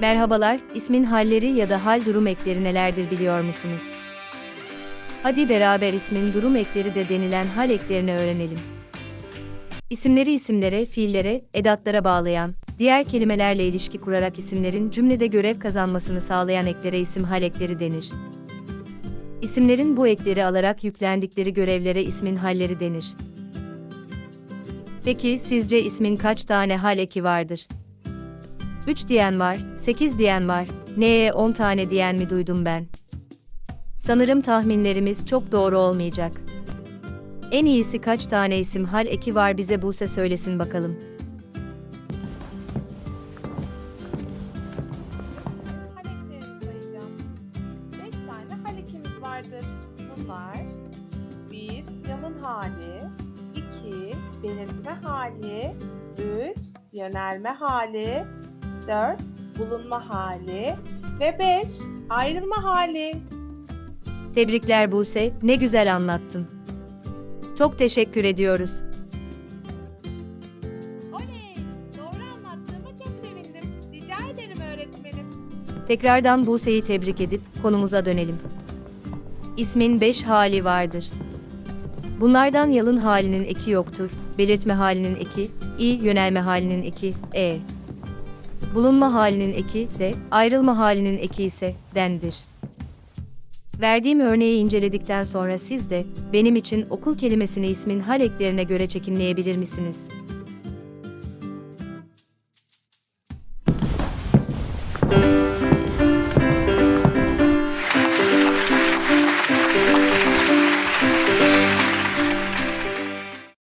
Merhabalar, ismin halleri ya da hal durum ekleri nelerdir biliyor musunuz? Hadi beraber ismin durum ekleri de denilen hal eklerini öğrenelim. İsimleri isimlere, fiillere, edatlara bağlayan, diğer kelimelerle ilişki kurarak isimlerin cümlede görev kazanmasını sağlayan eklere isim hal ekleri denir. İsimlerin bu ekleri alarak yüklendikleri görevlere ismin halleri denir. Peki sizce ismin kaç tane hal eki vardır? 3 diyen var, 8 diyen var, neye 10 tane diyen mi duydum ben? Sanırım tahminlerimiz çok doğru olmayacak. En iyisi kaç tane isim hal eki var bize Buse söylesin bakalım. Haleklerini sayacağım. 5 tane halekimiz vardır. Bunlar 1. Yalın hali 2. Belirtme hali 3. Yönelme hali 4. Bulunma hali ve 5. Ayrılma hali. Tebrikler Buse, ne güzel anlattın. Çok teşekkür ediyoruz. Oley! Doğru anlattığıma çok sevindim. Rica ederim öğretmenim. Tekrardan Buse'yi tebrik edip konumuza dönelim. İsmin 5 hali vardır. Bunlardan yalın halinin eki yoktur, belirtme halinin eki, i, yönelme halinin eki, e. Bulunma halinin eki de, ayrılma halinin eki ise dendir. Verdiğim örneği inceledikten sonra siz de, benim için okul kelimesini ismin hal eklerine göre çekimleyebilir misiniz?